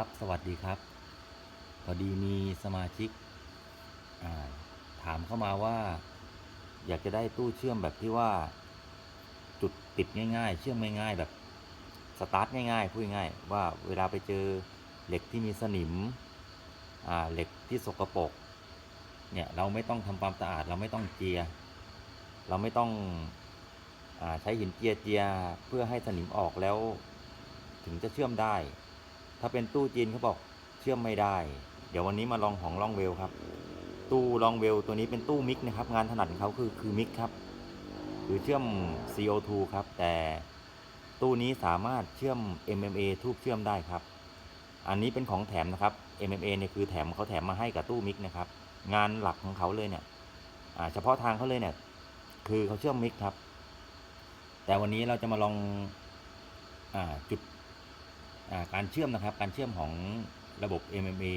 ครับ สวัสดีครับ พอดีมีสมาชิกาถามเข้ามาว่า อยากจะได้ตู้เชื่อมแบบที่ว่า จุดติดง่าย ๆ เชื่อมง่ายๆแบบสตาร์ทง่ายๆพูดง่ายว่าเวลาไปเจอเหล็กที่มีสนิมเหล็กที่สกปรกเนี่ยเราไม่ต้องทำความสะอาด เราไม่ต้องเจีย เราไม่ต้องอใช้หินเจียเจียเพื่อให้สนิมออกแล้ว ถึงจะเชื่อมได้ ถ้าเป็นตู้จีนเขาบอกเชื่อมไม่ได้ เดี๋ยววันนี้มาลองของลองเวลครับ ตู้ลองเวลตัวนี้เป็นตู้มิกนะครับ งานถนัดของเขาคือคือมิกครับ คือเชื่อม CO2 ครับ แต่ตู้นี้สามารถเชื่อม MMA ทูบเชื่อมได้ครับ อันนี้เป็นของแถมนะครับ MMA เนี่ยคือแถมเขาแถมมาให้กับตู้มิกนะครับ งานหลักของเขาเลยเนี่ยอ่าเฉพาะทางเขาเลยเนี่ย คือเขาเชื่อมมิกครับ แต่วันนี้เราจะมาลองอาจุด การเชื่อมนะครับ การเชื่อมของระบบ MMA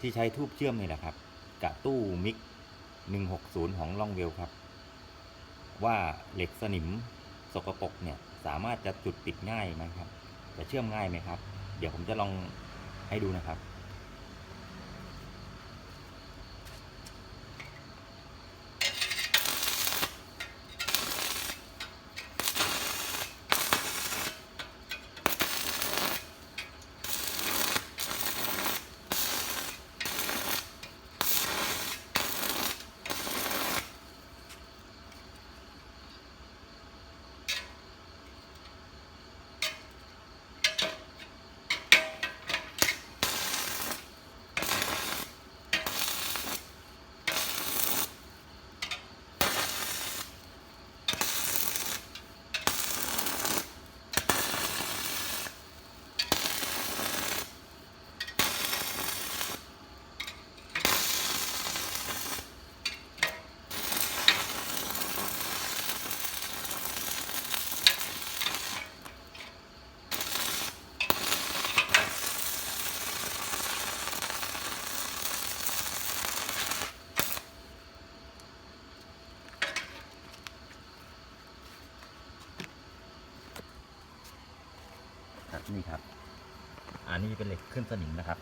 ที่ใช้ทูบเชื่อมนี่แหละครับกับตู้มิก160 ของล่องเวลครับ ว่าเหล็กสนิมสกปรกเนี่ยสามารถจะจุดติดง่ายไหมครับ จะเชื่อมง่ายไหมครับ เดี๋ยวผมจะลองให้ดูนะครับ นี่ครับ อันนี้เป็นเหล็กขึ้นสนิมนะครับ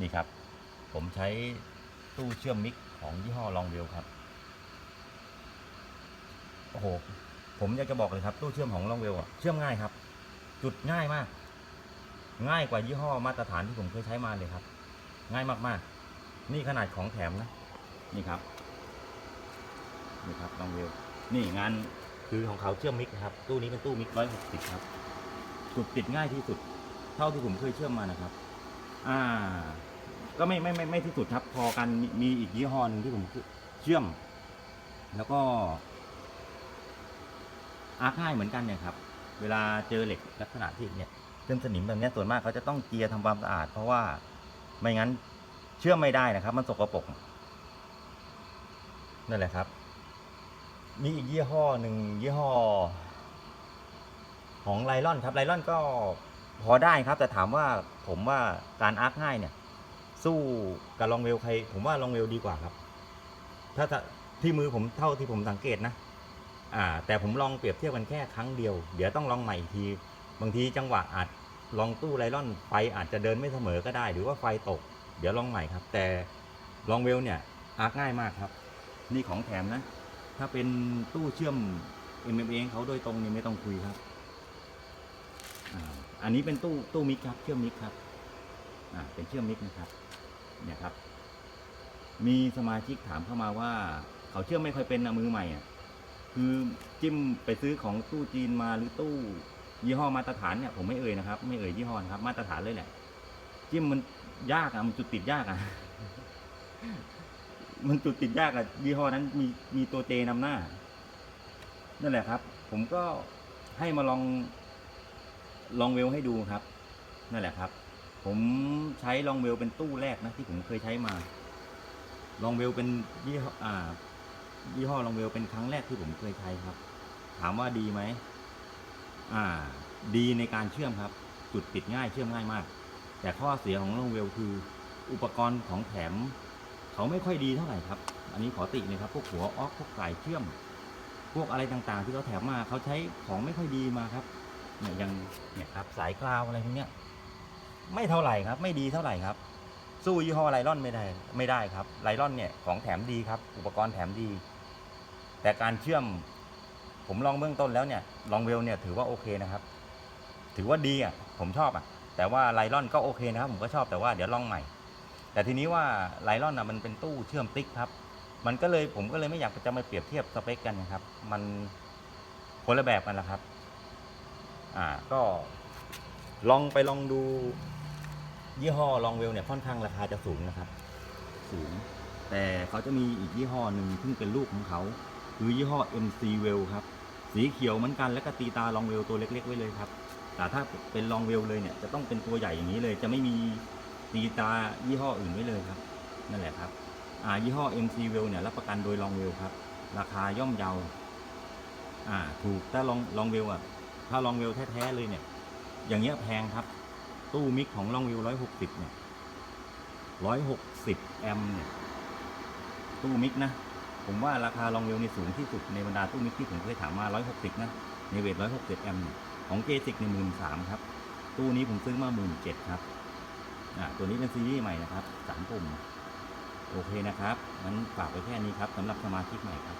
นี่ครับ ผมใช้ตู้เชื่อมมิกของยี่ห้อลองเวลครับ โอ้โห ผมอยากจะบอกเลยครับ ตู้เชื่อมของลองเวลอะเชื่อมง่ายครับ จุดง่ายมาก ง่ายกว่ายี่ห้อมาตรฐานที่ผมเคยใช้มาเลยครับ ง่ายมากๆ นี่ขนาดของแถมนะ นี่ครับ นี่ครับลองเวลนี่งานคือของเขาเชื่อมมิกครับ ตู้นี้เป็นตู้มิกร้อยหกสิบครับ จุดติดง่ายที่สุด เท่าที่ผมเคยเชื่อมมานะครับ อ่า ก็ไม่ไม่ไม่ไม่ที่สุดครับ พอกันมีมีอีกยี่ห้อหนึ่งที่ผมเชื่อม แล้วก็อาร์คง่ายเหมือนกันเนี่ยครับ เวลาเจอเหล็กลักษณะที่เนี่ยเชื่อมสนิมแบบนี้ส่วนมากเขาจะต้องเจียทำความสะอาด เพราะว่าไม่งั้นเชื่อมไม่ได้นะครับ มันสกปรกนั่นแหละครับ มีอีกยี่ห้อหนึ่งยี่ห้อ ของไลลอนครับไลลอนก็พอได้ครับ แต่ถามว่าผมว่าการอาร์คง่ายเนี่ย สู้กับลองเวลใคร ผมว่าลองเวลดีกว่าครับ ถ้าที่มือผมเท่าที่ผมสังเกตนะอ่า แต่ผมลองเปรียบเทียบกันแค่ครั้งเดียว เดี๋ยวต้องลองใหม่อีกที บางทีจังหวะอาจลองตู้ไลลอนไฟอาจจะเดินไม่เสมอก็ได้ หรือว่าไฟตก เดี๋ยวลองใหม่ครับ แต่ลองเวลเนี่ยอาร์คง่ายมากครับ นี่ของแถมนะ ถ้าเป็นตู้เชื่อม MMA เขาโดยตรงนี่ไม่ต้องคุยครับ อันนี้เป็นตู้ตู้มิกครับ เชื่อมมิกครับอ่าเป็นเชื่อมมิกนะครับ เนี่ยครับ มีสมาชิกถามเข้ามาว่า เขาเชื่อมไม่ค่อยเป็นนะมือใหม่อะคือจิ้มไปซื้อของตู้จีนมาหรือตู้ ยี่ห้อมาตรฐานเนี่ยผมไม่เอ่ยนะครับ ไม่เอ่ยยี่ห้อนะครับ มาตรฐานเลยแหละ จิ้มมันยากอะมันจุดติดยากอะมันจุดติดยากอะยี่ห้อนั้นมีมีตัวเจนำหน้า นั่นแหละครับ ผมก็ให้มาลอง ลองเวลให้ดูครับ นั่นแหละครับ ผมใช้ลองเวลเป็นตู้แรกนะที่ผมเคยใช้มา ลองเวลเป็นยี่ห้ออ่ายี่ห้อลองเวลเป็นครั้งแรกที่ผมเคยใช้ครับ ถามว่าดีไหมอ่า ดีในการเชื่อมครับ จุดติดง่ายเชื่อมง่ายมาก แต่ข้อเสียของลองเวลคือ อุปกรณ์ของแถม เขาไม่ค่อยดีเท่าไหร่ครับ อันนี้ขอติเลยครับ พวกหัวออกพวกสายเชื่อม พวกอะไรต่างๆ ที่เขาแถมมาเขาใช้ของไม่ค่อยดีมาครับ เนี่ยย่างเนี่ยครับสายกราวอะไรพวกเนี้ยไม่เท่าไหร่ครับ ไม่ดีเท่าไหร่ครับ สู้ยี่ห้อไลลอนไม่ได้ไม่ได้ครับไลลอนเนี่ยของแถมดีครับ อุปกรณ์แถมดี แต่การเชื่อม ผมลองเบื้องต้นแล้วเนี่ยลองเวลเนี่ยถือว่าโอเคนะครับ ถือว่าดีอะผมชอบอะ แต่ว่าไลลอนก็โอเคนะครับ ผมก็ชอบแต่ว่าเดี๋ยวลองใหม่ แต่ทีนี้ว่าไลลอนอะมันเป็นตู้เชื่อมติ๊กครับ มันก็เลยผมก็เลยไม่อยากจะมาเปรียบเทียบสเปคกันนะครับ มันคนละแบบกันละครับ อ่าก็ลองไปลองดู ยี่ห้อลองเวลเนี่ยค่อนข้างราคาจะสูงนะครับ สูง แต่เขาจะมีอีกยี่ห้อหนึ่งซึ่งเป็นลูกของเขา คือยี่ห้อ MC w e l l ครับ สีเขียวเหมือนกันแล้วก็ตีตาลองเวลตัวเล็ก ๆ ไว้เลยครับ แต่ถ้าเป็นลองเวลเลยเนี่ยจะต้องเป็นตัวใหญ่อย่างนี้เลย จะไม่มีตีตายี่ห้ออื่นไว้เลยครับ นั่นแหละครับอ่ายี่ห้อ MC w e l l เนี่ยรับประกันโดยลองเวลครับ ราคาย่อมเยาอ่าถูกถ้าลองลองเวลอะ ถ้าลองเวลแท้ๆเลยเนี่ย อย่างเงี้ยแพงครับ ตู้มิกของลองวิวร้อยหกสิบเนี่ยร้อยหกสิบแอมเนี่ย ตู้มิกนะ ผมว่าราคาลองวิวนี่สูงที่สุดในบรรดาตู้มิกที่ผมเคยถามมาร้อยหกสิบนะ ในเวทร้อยหกสิบแอมของเจสิกในหมื่นสามครับ ตู้นี้ผมซื้อมาหมื่นเจ็ดครับอ่าตัวนี้เป็นซีรีส์ใหม่นะครับสามปุ่ม โอเคนะครับงั้นฝากไปแค่นี้ครับสำหรับสมาชิกใหม่ครับ